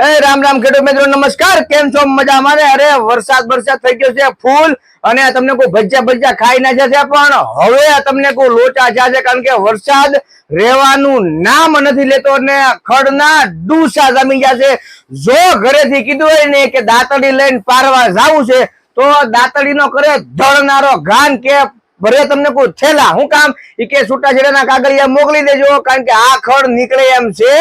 એ રામ રામ ખેડૂત મિત્રો, નમસ્કાર. કેમ છો? મજામાં ને? અરે, વરસાદ વરસાદ થઈ ગયો છે ફૂલ અને તમને કોઈ ભજીયા ભજીયા ખાઈ ના જશે, પણ હવે તમને કોઈ લોચા જશે કારણ કે વરસાદ રહેવાનું નામ નથી લેતો અને ખડના ડૂસા જમી જશે જો ઘરેથી કીધું હોય ને કે દાંતડી લઈને પારવા જાવું છે, તો દાંતડીનો કરે ધળનારો ઘાન કે ભરે તમને કહું થેલા, હું કામ? એ કે છૂટાછેડાના કાગળિયા મોકલી દેજો, કારણ કે આ ખડ નીકળે એમ છે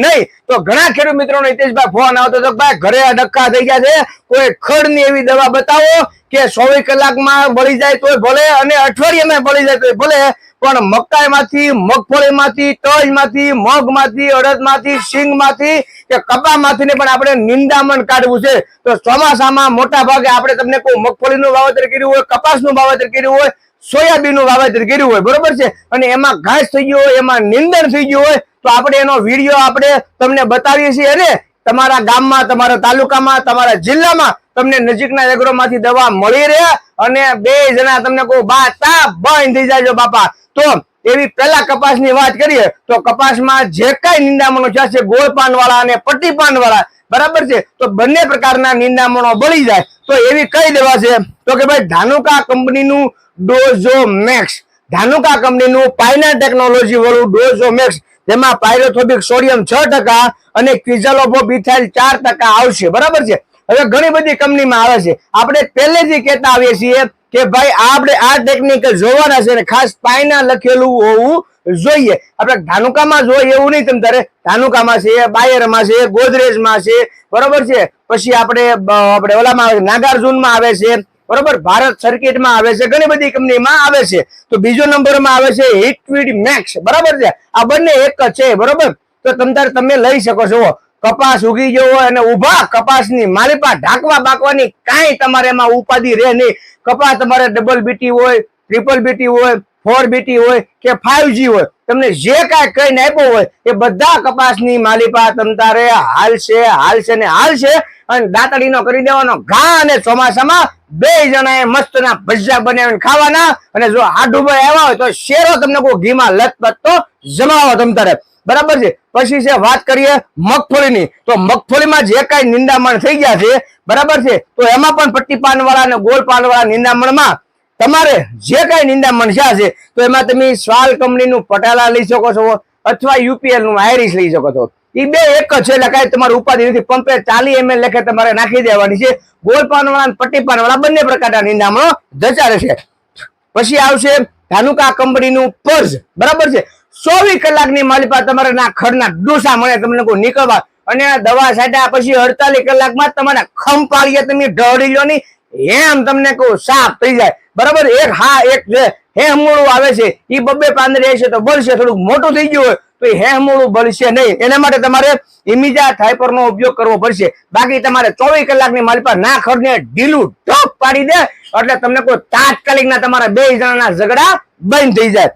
નહીં. તો ઘણા ખેડૂત મિત્રો હિતેશભાઈ ફોન આવતો હતો ભાઈ, ઘરે ડક્કા થઈ ગયા છે, કોઈ ખડની એવી દવા બતાવો કે ચોવીસ કલાકમાં બળી જાય તોય ભલે અને અઠવાડિયામાં બળી જાય તોય ભલે, પણ મકાઈમાંથી મગફળીમાંથી, તજમાંથી, મગમાંથી, અડદમાંથી સિંગમાંથી કે કપામાંથી પણ આપણે નિંદામણ કાઢવું છે. તો ચોમાસામાં મોટા ભાગે આપણે તમને કોઈ મગફળીનું વાવેતર કર્યું હોય, કપાસનું વાવેતર કર્યું હોય સોયાબીનનું વાવેતર કર્યું હોય, બરોબર છે? અને એમાં ઘાસ થઈ ગયો હોય, એમાં નિંદણ થઈ ગયું હોય, તો આપણે એનો વીડિયો આપણે તમને બતાવીએ છીએ અને તમારા ગામમાં, તમારા તાલુકામાં, તમારા જિલ્લામાં તમને નજીકના એગ્રોમાંથી દવા મળી રહે અને બે જણા તમને કહું, બા, તા બંધ થઈ જાય બાપા. તો એવી પેલા કપાસની વાત કરીએ, તો કપાસમાં જે કઈ નિંદામણો છે છે ગોળપાન વાળા અને પટ્ટી પાન વાળા બરાબર છે? તો બંને પ્રકારના નિંદામણો બળી જાય. તો એવી કઈ દવા છે? તો કે ભાઈ ધાનુકા કંપનીનું ડોઝો મેક્સ ધાનુકા કંપનીનું પાયના ટેકનોલોજી વાળું ડોઝો મેક્સ તેમાં પાયરોથોબિક સોડિયમ છ ટકા અને ક્વિઝાલોફો બિથાઇલ ચાર ટકા આવશે. બરાબર છે? હવે ઘણી બધી કંપનીમાં આવે છે. આપણે પહેલેથી કહેતા આવીએ છીએ કે ભાઈ, આપણે આ ટેકનિક જોવાના છે ખાસ પાયના લખેલું હોવું જોઈએ. આપણે ધાનુકામાં જોઈએ એવું નહીં તમ તારે. ધાનુકામાં છે, બાયરમાં છે, ગોદરેજમાં છે. બરોબર છે? પછી આપણે આપણે ઓલામાં આવે નાગાર્જુનમાં આવે છે. બરોબર? ભારત સર્કિટમાં આવે છે, ઘણી બધી કંપનીમાં આવે છે. તો બીજો નંબરમાં આવે છે હિટવીડ મેક્સ બરાબર છે? આ બંને એક જ છે, બરોબર? તો તમ તારે તમે લઈ શકો છો. કપાસ ઉગી ગયો હોય અને ઊભા કપાસની માલિપા ઢાંકવા બાકવાની કાંઈ તમારે એમાં ઉપાધિ રહે નહીં. કપાસ તમારે ડબલ બીટી હોય ટ્રિપલ બીટી હોય ફોર બીટી હોય કે ફાઈવજી હોય. તમને જે કાંઈ કહીને આપ્યો હોય, એ બધા કપાસની માલિપા તમ તારે હાલશે હાલશે ને હાલશે. અને દાંતડીનો કરી દેવાનો ઘા અને ચોમાસામાં બે જણાએ મસ્તના ભજીયા બનાવીને ખાવાના. અને જો આડુભાઈ આવ્યા હોય તો શેરો તમને કોઈ ઘીમાં લથપથ તો જમાવો તમ તારે. બરાબર છે? પછી છે, વાત કરીએ મગફળીની. તો મગફળીમાં જે કાંઈ નિંદામણ થઈ ગયા છે, બરાબર છે? તો એમાં પણ પટ્ટી પાનવાળા અને ગોળ પાનવાળા નિંદામણમાં તમારે જે કાંઈ નિંદામણ છે, તો એમાં તમે સ્વાલ કંપનીનું પટાલા લઈ શકો છો, અથવા યુપીએલનું આયરીશ લઈ શકો છો. એ બે એક જ છે એટલે કાંઈ તમારે ઉપાધિ નથી. પંપે ચાલી એમએલ લેખે તમારે નાખી દેવાની છે. ગોળ પાનવાળા વાળા પટ્ટી પાનવાળા બંને પ્રકારના નિંદામણો જચારે છે. પછી આવશે ધાનુકા કંપનીનું પર્જ બરાબર છે? ચોવીસ કલાકની માલિપા તમારે ના ખડના ડોસા મળે તમને કોઈ નીકળવા. અને દવા છાંટ્યા પછી અડતાલીસ કલાકમાં તમારા ખંપાળીએ તમે ઢળી લો ની એમ તમને કહું, સાફ થઈ જાય. બરાબર? એક હા, એક છે હેમૂળું આવે છે. એ બબ્બે પાંદડે છે તો બોલશે થોડુંક મોટું થઈ ગયું હોય. તો એ હેમોળું બળશે નહીં. એના માટે તમારે ઇમિજા થાઇપર નો ઉપયોગ કરવો પડશે. બાકી તમારે ચોવીસ કલાકની માલિપા ના ખરને ઢીલું ટોપ પાડી દે, એટલે તમને કોઈ તાત્કાલિકના તમારા બે જણાના ઝઘડા બંધ થઈ જાય.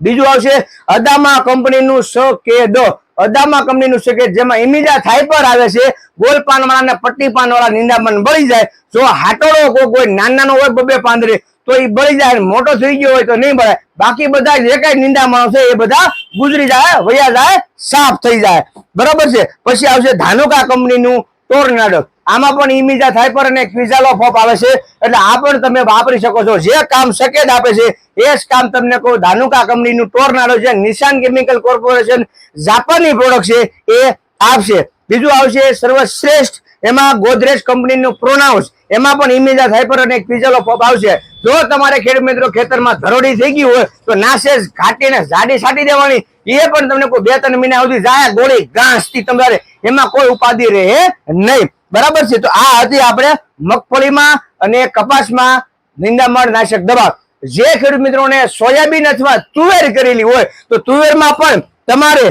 બીજું આવશે, અદામા કંપનીનું સ કે દો અદામા કંપનીનું કે જેમાં ઇમિજા થાઇપર આવે છે, ગોલ પાનવાળા ને પટ્ટી પાનવાળા નિંદામણ બળી જાય. જો હાટોળો કોઈ કોઈ નાનો હોય બબે પાંદડે તો એ બળી જાય મોટો થઈ ગયો હોય તો નહીં બળે બાકી બધા જે કઈ નિંદા માણસો એ બધા ગુજરી જાય, વયા જાય, સાફ થઈ જાય. બરાબર છે? પછી આવશે ધાનુકા કંપનીનું ટોર્નાડો આમાં પણ ઇમિજા થાઇપર અને ક્વિઝાલો ફોપ આવે છે. એટલે આ પણ તમે વાપરી શકો છો. જે કામ સકેદ આપે છે, એ જ કામ તમને કહું, ધાનુકા કંપનીનું ટોર્નાડો છે, નિશાન કેમિકલ કોર્પોરેશન જાપાની પ્રોડક્ટ છે, એ આપશે. બીજું આવશે સર્વશ્રેષ્ઠ એમાં ગોદરેજ કંપનીનું પ્રોનાઉન્સ એમાં પણ ઇમેજા હાઈપર અને ક્વિઝાલો ફોપ આવશે. જો તમારે ખેડૂત મિત્રો ખેતરમાં ધરોડી થઈ ગઈ હોય, તો નાસેજ ઘાટીને જાડી છાંટી દેવાની. એ પણ તમને કોઈ બે ત્રણ મહિના સુધી જાય, ગોળી ઘાસથી તમારે એમાં કોઈ ઉપાધિ રહે નહીં. બરાબર છે? તો આ હતી આપણે મગફળીમાં અને કપાસમાં નિંદામણ નાશક દવા જે ખેડૂત મિત્રોને સોયાબીન અથવા તુવેર કરેલી હોય, તો તુવેરમાં પણ તમારે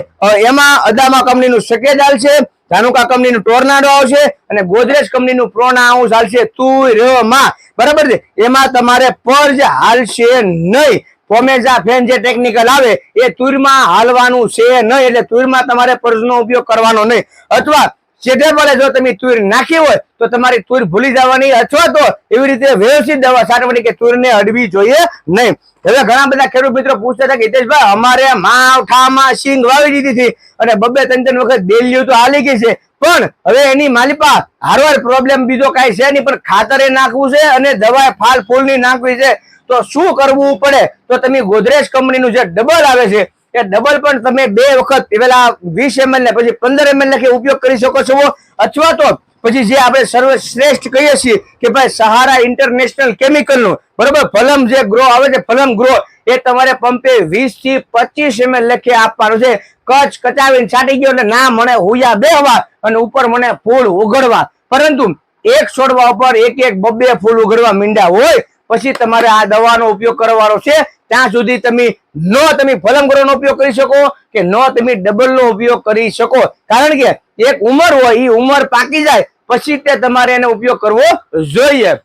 એમાં અદામા કંપનીનું શકેદાલ છે ધાનુકા કંપનીનું ટોર્નાડો આવશે અને ગોદરેજ કંપનીનું પ્રોનાઉન્સ ચાલશે તુરમાં. બરાબર છે? એમાં તમારે પર્જ હાલશે નહીં. પોમેઝા ફેન જે ટેકનિકલ આવે, એ તુરમાં હાલવાનું છે નહીં. એટલે તુરમાં તમારે પર્જનો ઉપયોગ કરવાનો નહીં. અથવા છેટે જો તમે તુર નાખી હોય તો તમારી તુર ભૂલી જવાની અથવા તો એવી રીતે વ્યવસ્થિત દવા છાંટવાની કે તુરને અડવી જોઈએ નહીં. હવે ઘણા બધા ખેડૂત મિત્રો પૂછતા હતા કે હિતેશભાઈ, અમારે માવઠામાં સિંગ વાવી દીધી હતી અને બબે ત્રણ ત્રણ વખત દેલિયું તો હાલી ગઈ છે. પણ હવે એની માલિપા હારવાર પ્રોબ્લેમ બીજો કાંઈ છે નહીં, પણ ખાતરે નાખવું છે અને દવા ફાલ ફૂલની નાખવી છે. તો શું કરવું પડે? તો તમે ગોદરેજ કંપનીનું જે ડબલ આવે છે એ ડબલ પણ તમે બે વખત પેલા વીસ એમએલ ને પછી પંદર એમએલ લખી ઉપયોગ કરી શકો છો અથવા તો પછી જે આપણે સર્વશ્રેષ્ઠ કહીએ છીએ કે ભાઈ સહારા ઇન્ટરનેશનલ કેમિકલનું, બરોબર? ફલમ જે ગ્રો આવે છે, ફલમ ગ્રો, એ તમારે પંપે વીસથી પચીસ એમએલ લખે આપવાનું છે. કચ કચાવીને છાંટી ગયો એટલે ના મને હુયા બેહવા અને ઉપર મને ફૂલ ઉઘડવા. પરંતુ એક છોડવા ઉપર એક એક બબ્બે ફૂલ ઉઘડવા મીંડા હોય, પછી તમારે આ દવાનો ઉપયોગ કરવાનો છે. ત્યાં સુધી તમે નો તમે ફલમગ્રોનો ઉપયોગ કરી શકો કે નો તમે ડબલ નો ઉપયોગ કરી શકો. કારણ કે એક ઉંમર હોય એ ઉંમર પાકી જાય, પછી તે તમારે એનો ઉપયોગ કરવો જોઈએ.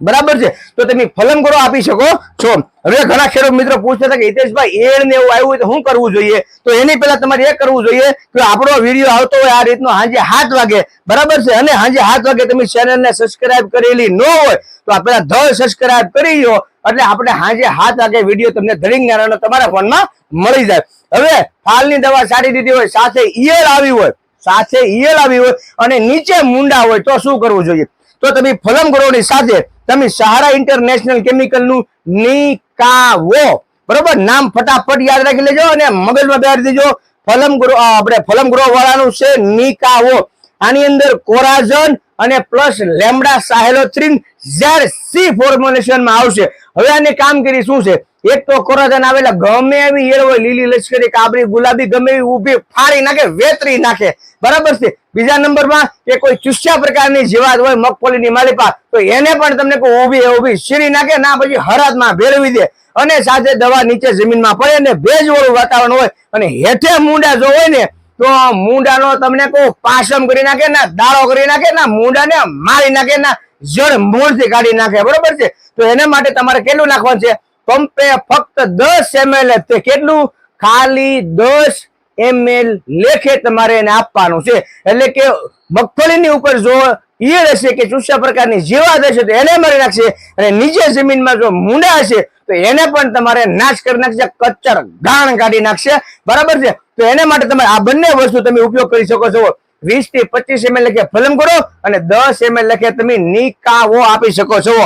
બરાબર છે? તો તમે ફલમગ્રો આપી શકો છો. હવે ઘણા ખેડૂત મિત્રો પૂછતા હતા કે હિતેશભાઈ એડ ને એવું આવ્યું હોય તો શું કરવું જોઈએ? તો એની પહેલા તમારે એ કરવું જોઈએ કે આપણો વીડિયો આવતો હોય, આ રીતનો સાંજે સાત વાગે. બરાબર છે? અને સાંજે સાત વાગે તમે ચેનલને સબસ્ક્રાઇબ કરેલી ન હોય, તો આ પેલા ધ સબસ્ક્રાઇબ કરી લો એટલે આપણે હાજે હાથ વાગે વીડિયો તમને ધડીંગ તમારા ફોનમાં મળી જાય. હવે ફાલની દવા સારી દીધી હોય, સાથે ઈયળ આવી હોય, સાથે ઈયળ આવી હોય અને નીચે મુંડા હોય, તો શું કરવું જોઈએ? તો તમે ફલમ ગ્રોની સાથે તમે સહારા ઇન્ટરનેશનલ કેમિકલનું નિકાવો. બરોબર? નામ ફટાફટ યાદ રાખી લેજો અને મગજમાં બેહાડી દેજો. ફલમ ગ્રો આપણે ફલમ ગ્રો વાળાનું છે, નિકાવો. આની અંદર કોરાઝન અને plus lambda cyhalothrin Z C ફોર્મ્યુલેશનમાં આવશે. હવે આની કામગીરી શું છે? એક તો કોરાઝન આવેલા ગમે એવી ઈયળ હોય લીલી લશ્કરી કાબરી, ગુલાબી ગમે એવી ઊભી ફાડી નાખે, વેતરી નાખે. બરાબર છે? બીજા નંબરમાં કે કોઈ ચુસ્યા પ્રકારની જીવાત હોય મગફળીની માલિપા તો એને પણ તમને કોઈ ઊભી ઊભી શીરી નાખે, ના, પછી હરાતમાં ભેળવી દે. અને સાથે દવા નીચે જમીનમાં પડે અને ભેજવાળું વાતાવરણ હોય અને હેઠે મુંડા જો હોય ને તો મુંડાનો તમને કોઈ પાસમ કરી નાખે ના, દાળો કરી નાખે ના, મુંડાને મારી નાખે ના, જળ મૂળથી કાઢી નાખે, બરોબર છે? તો એના માટે તમારે કેટલું નાખવાનું છે? પંપે ફક્ત દસ એમએલ તે કેટલું? ખાલી દસ એમએલ લેખે તમારે એને આપવાનું છે. એટલે કે મગફળીની ઉપર જો ઈયળ હશે કે ચૂસ્યા પ્રકારની જીવાત હશે તો એને મારી નાખશે અને નીચે જમીનમાં જો મુંડા હશે તો એને પણ તમારે નાશ કરી નાખશે કચ્ચર ગાણ કાઢી નાખશે. બરાબર છે? તો એને માટે તમારે આ બંને વસ્તુ તમે ઉપયોગ કરી શકો છો. વીસથી પચીસ એમએલ લખે ફલમ કરો અને દસ એમએલ લખે તમે નિકાવો આપી શકો છો.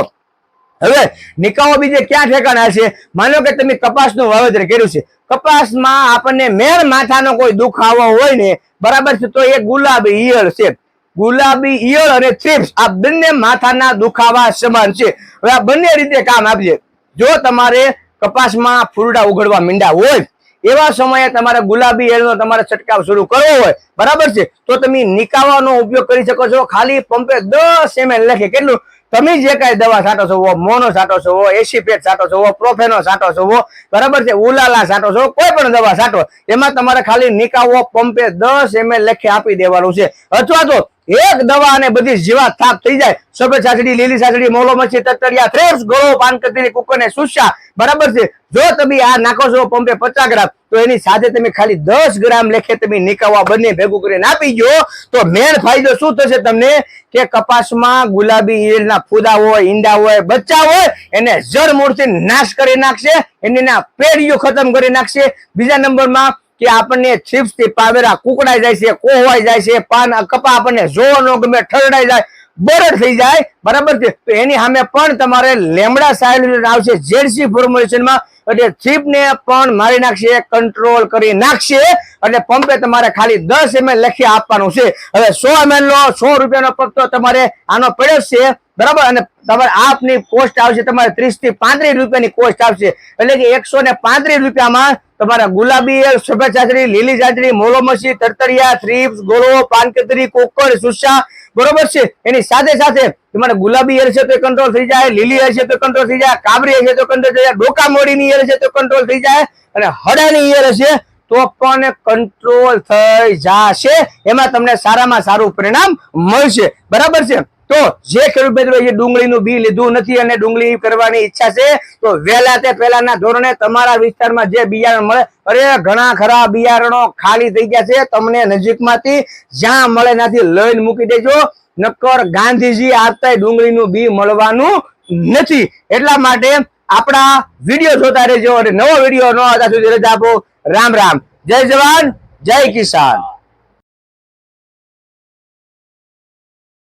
હવે નિકાવો બીજે ક્યાં ઠેકાણા છે? માનો કે તમે કપાસનું વાવેતર કર્યું છે. કપાસમાં આપણને મેર માથાનો કોઈ દુખાવો હોય ને, બરાબર છે, તો એ ગુલાબ ઈયળ છે. ગુલાબી ઈયળ અને થ્રિપ્સ આ બંને માથાના દુખાવા સમાન છે. હવે આ બંને રીતે કામ આપજે. જો તમારે કપાસમાં ફૂલડા ઉઘડવા મીંડા હોય, એવા સમયે તમારે ગુલાબી એળનો તમારે છંટકાવ શરૂ કરવો હોય, બરાબર છે? તો તમે નિકાવાનો ઉપયોગ કરી શકો છો. ખાલી પંપે દસ એમએલ લખે. કેટલું? તમે જે કાંઈ દવા છાંટો છો મોનો છાંટો છો એસીપેટ છાંટો છો પ્રોફેનો છાંટો છો બરાબર છે? ઉલાલા છાંટો છો, કોઈ પણ દવા છાંટો, એમાં તમારે ખાલી નિકાવો, પંપે દસ એમએલ લખે આપી દેવાનું છે. અથવા તો એક દવા અને બધી જીવાત થાપ થઈ જાય. સફેદ સાસડી, લીલી સાસડી, મોલો મચ્છી, તતરિયા થ્રેપ્સ ગળો પાનકતરી કુકર સુસ્યા. બરાબર છે? જો તમે આ નાખો છો પંપે પચાસ ગ્રામ, તો એની સાથે તમે ખાલી દસ ગ્રામ લેખે તમે નીકળવા બંને ભેગું કરીને આપી ગયો તો મેન ફાયદો શું થશે તમને? કે કપાસમાં ગુલાબી ઈયળના ફૂદા હોય, ઈંડા હોય, બચ્ચા હોય, એને જળ મૂળથી નાશ કરી નાખશે એની ના પેઢીઓ ખતમ કરી નાખશે. બીજા નંબરમાં કે આપણને ચિપ્સથી પાવેરા કુકડાઈ જાય છે કોહવાઈ જાય છે, પાન કપા આપણને જોવો ન ગમે, ઠરડાઈ જાય, બરડ થઈ જાય, બરાબર છે? તો એની સામે પણ તમારે લેમડા સાયલુલેટ આવશે જેડસી ફોર્મ્યુલેશનમાં એટલે ચીપ ને પણ મારી નાખશે કંટ્રોલ કરી નાખશે એટલે પંપે તમારે ખાલી દસ એમએલ લખી આપવાનું છે. હવે સો એમએલ નો, સો રૂપિયાનો પગ તમારે આનો પડ્યો છે, બરાબર? અને તમારે આપની કોસ્ટ આવશે, તમારે ત્રીસથી પાંત્રીસ રૂપિયાની કોસ્ટ આવશે. એટલે કે એકસો ને પાંત્રીસ રૂપિયામાં તમારા ગુલાબી સફેદ ચાચડી લીલી ચાચડી મોલોમસી, તરતરિયા થ્રીપ્સ ગોળો, પાનકતરી, કોકર સુસા બરોબર છે? એની સાથે સાથે તમારે ગુલાબી ઈયળ છે તો કંટ્રોલ થઈ જાય, લીલી ઈયળ છે તો કંટ્રોલ થઈ જાય, કાબરી હશે તો કંટ્રોલ થઈ જાય, ડોકા મોડીની ઈયળ છે તો કંટ્રોલ થઈ જાય અને હડાની ઈયળ હશે તો પણ કંટ્રોલ થઈ જશે. એમાં તમને સારામાં સારું પરિણામ મળશે. બરાબર છે? તો જે ખેડૂત મિત્રો ડુંગળીનું બી લીધું નથી અને ડુંગળી કરવાની ઈચ્છા છે, તો વહેલા તે પહેલાના ધોરણે તમારા વિસ્તારમાં જે બિયારણ મળે, અરે ઘણા ખરા બિયારણો ખાલી થઈ ગયા છે, તમને નજીકમાંથી જ્યાં મળે ત્યાંથી લઈને મૂકી દેજો. નક્કર ગાંધીજી આપતા ડુંગળીનું બી મળવાનું નથી. એટલા માટે આપણા વીડિયો જોતા રહેજો અને નવો વીડિયો ન આવતા સુધી રજા આપો. રામ રામ. જય જવાન, જય કિસાન.